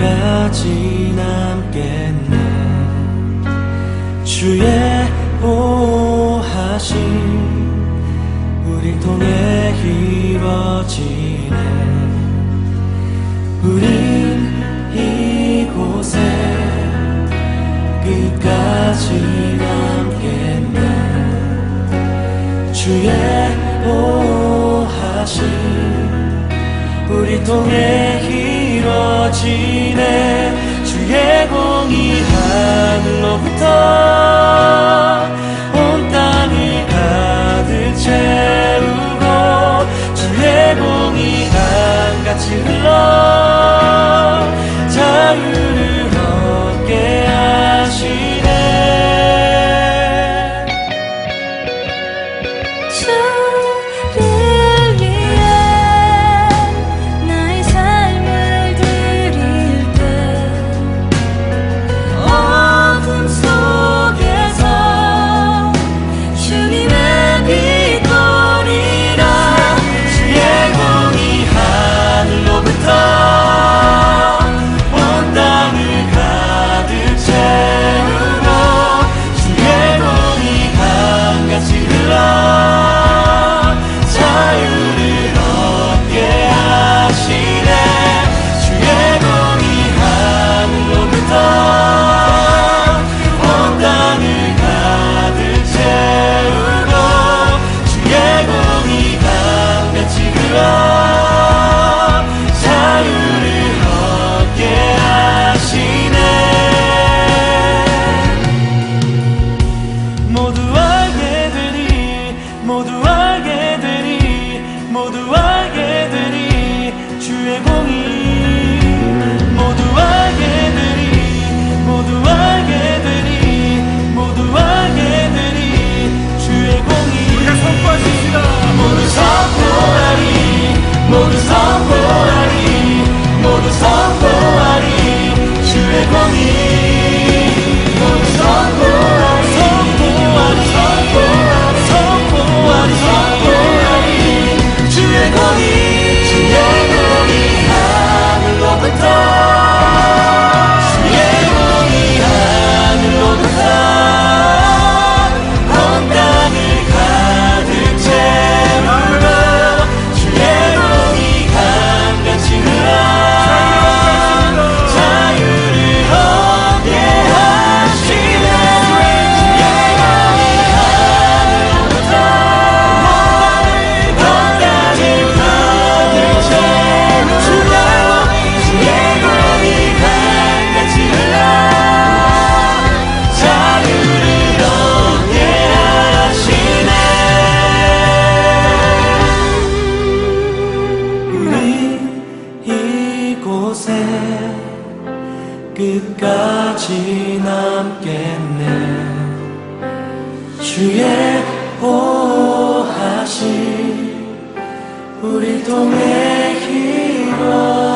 언제까지 남겠네. 주의 보호하심 우리 통해 이루어지네. 우린 이곳에 끝까지 남겠네. 주의 보호하심 우리 통해 길어지네. 알게 되니 주의 공이 모두 알게 되니 모두 알게 되니 곳에 끝까지 남겠네. 주의 보호하시 우리 통해 길어